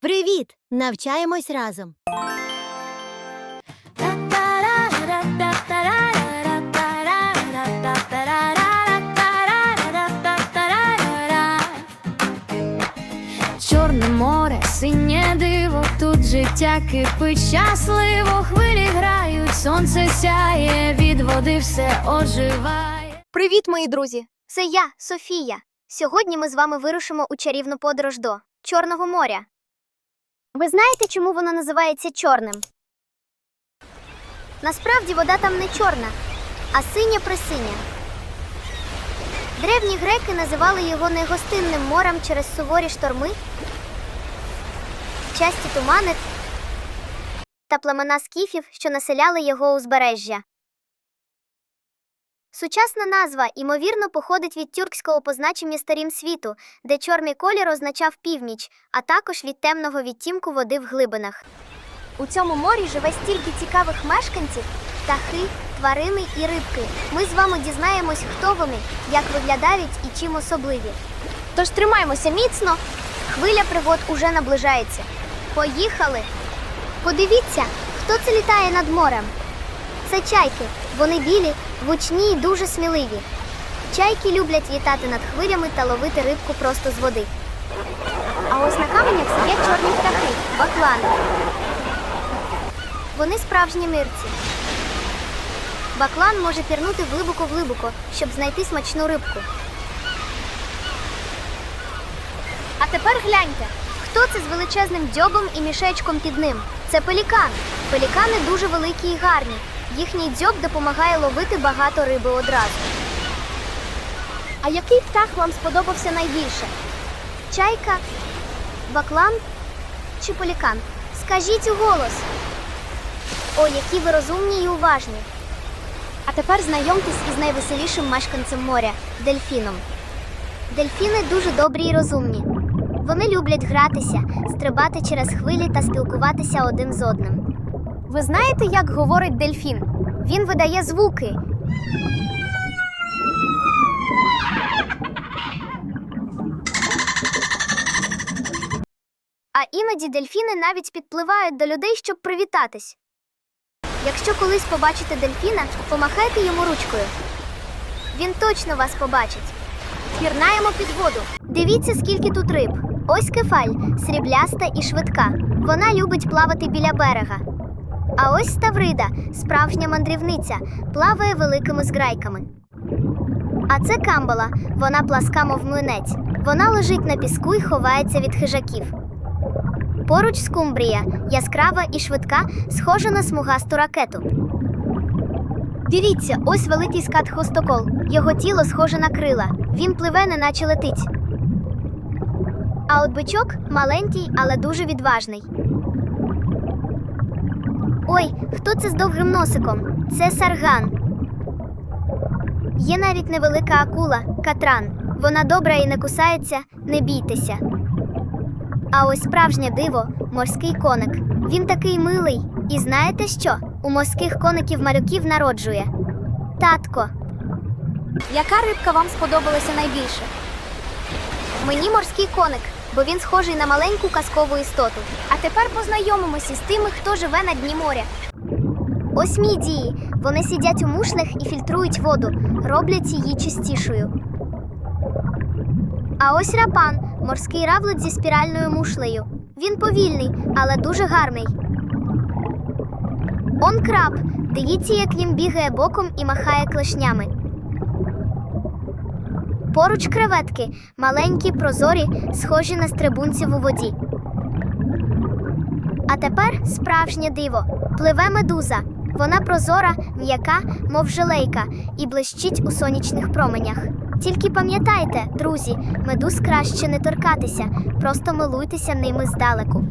Привіт! Навчаємось разом. Чорне море, синє диво, тут життя кипить щасливо, хвилі грають, сонце сяє, від води все оживає. Привіт, мої друзі! Це я, Софія. Сьогодні ми з вами вирушимо у чарівну подорож до Чорного моря. Ви знаєте, чому воно називається чорним? Насправді вода там не чорна, а синя присиня. Древні греки називали його негостинним морем через суворі шторми, часті тумани та племена скіфів, що населяли його узбережжя. Сучасна назва, ймовірно, походить від тюркського позначення старім світу, де чорний колір означав північ, а також від темного відтінку води в глибинах. У цьому морі живе стільки цікавих мешканців, птахи, тварини і рибки. Ми з вами дізнаємось, хто вони, як виглядають і чим особливі. Тож тримаймося міцно, хвиля пригод уже наближається. Поїхали! Подивіться, хто це літає над морем. Це чайки. Вони білі, гучні і дуже сміливі. Чайки люблять літати над хвилями та ловити рибку просто з води. А ось на каменях сидять чорні птахи баклани. Вони справжні мирці. Баклан може пірнути глибоко-глибоко, щоб знайти смачну рибку. А тепер гляньте, хто це з величезним дзьобом і мішечком під ним? Це пелікан. Пелікани дуже великі і гарні. Їхній дзьоб допомагає ловити багато риби одразу. А який птах вам сподобався найбільше? Чайка, баклан чи пелікан? Скажіть у голос. О, які ви розумні і уважні. А тепер знайомтесь із найвеселішим мешканцем моря дельфіном. Дельфіни дуже добрі і розумні. Вони люблять гратися, стрибати через хвилі та спілкуватися один з одним. Ви знаєте, як говорить дельфін? Він видає звуки. А іноді дельфіни навіть підпливають до людей, щоб привітатись. Якщо колись побачите дельфіна, помахайте йому ручкою. Він точно вас побачить. Пірнаємо під воду. Дивіться, скільки тут риб. Ось кефаль, срібляста і швидка. Вона любить плавати біля берега. А ось Ставрида, справжня мандрівниця, плаває великими зграйками. А це камбала, вона пласка, мов млинець. Вона лежить на піску і ховається від хижаків. Поруч скумбрія, яскрава і швидка, схожа на смугасту ракету. Дивіться, ось великий скат хвостокол. Його тіло схоже на крила. Він пливе, неначе летить. А от бичок маленький, але дуже відважний. Ой, хто це з довгим носиком? Це сарган. Є навіть невелика акула катран. Вона добра і не кусається, не бійтеся. А ось справжнє диво морський коник. Він такий милий. І знаєте що? У морських коників малюків народжує. Татко. Яка рибка вам сподобалася найбільше? Мені морський коник, бо він схожий на маленьку казкову істоту. А тепер познайомимося з тими, хто живе на дні моря. Ось мідії. Вони сидять у мушлях і фільтрують воду, роблять її чистішою. А ось рапан морський равлик зі спіральною мушлею. Він повільний, але дуже гарний. Он краб. Дивіться, як він бігає боком і махає клешнями. Поруч креветки, маленькі, прозорі, схожі на стрибунців у воді. А тепер справжнє диво. Пливе медуза. Вона прозора, м'яка, мов желейка, і блищить у сонячних променях. Тільки пам'ятайте, друзі, медуз краще не торкатися, просто милуйтеся ними здалеку.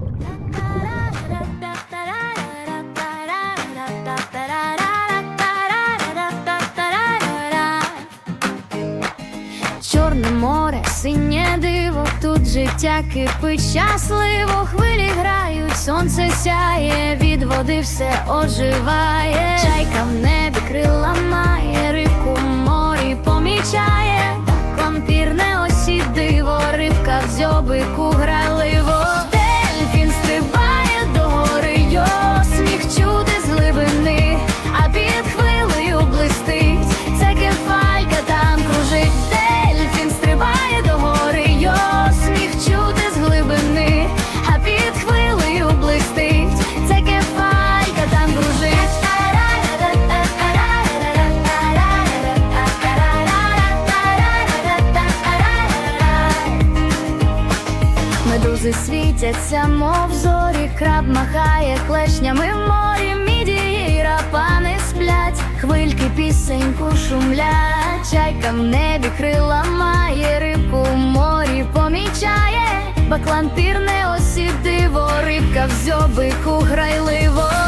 Синє диво, тут життя кипить щасливо, хвилі грають, сонце сяє, від води все оживає. Чайка в небі крила має, рибку в морі помічає, так вампір ось диво, рибка в дзьобику граливо. Клешнями в морі, мідії рапани сплять, хвильки пісеньку шумлять, чайка в небі крила має, рибку в морі помічає, баклантирне осі диво, рибка в зьобику грайливо.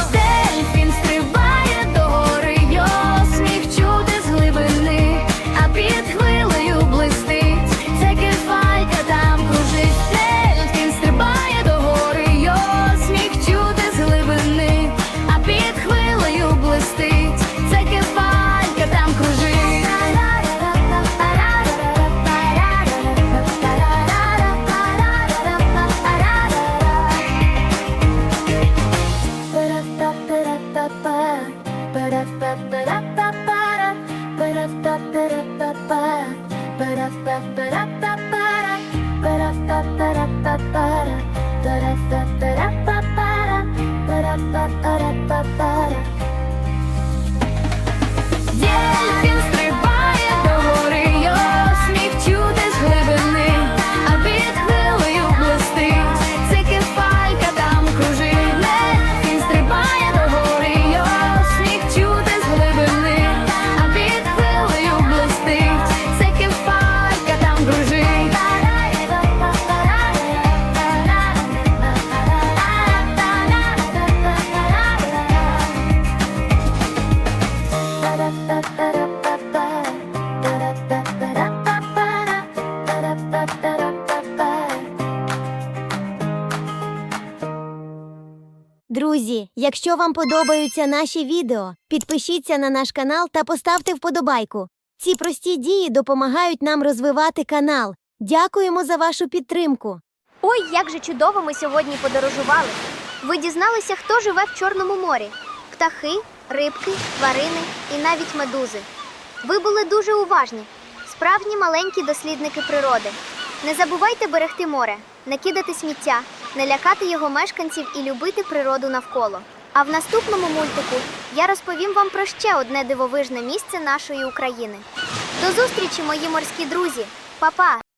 Друзі, якщо вам подобаються наші відео, підпишіться на наш канал та поставте вподобайку. Ці прості дії допомагають нам розвивати канал. Дякуємо за вашу підтримку. Ой, як же чудово ми сьогодні подорожували. Ви дізналися, хто живе в Чорному морі: птахи, рибки, тварини і навіть медузи. Ви були дуже уважні, справжні маленькі дослідники природи. Не забувайте берегти море, не кидати сміття, не лякати його мешканців і любити природу навколо. А в наступному мультику я розповім вам про ще одне дивовижне місце нашої України. До зустрічі, мої морські друзі! Па-па!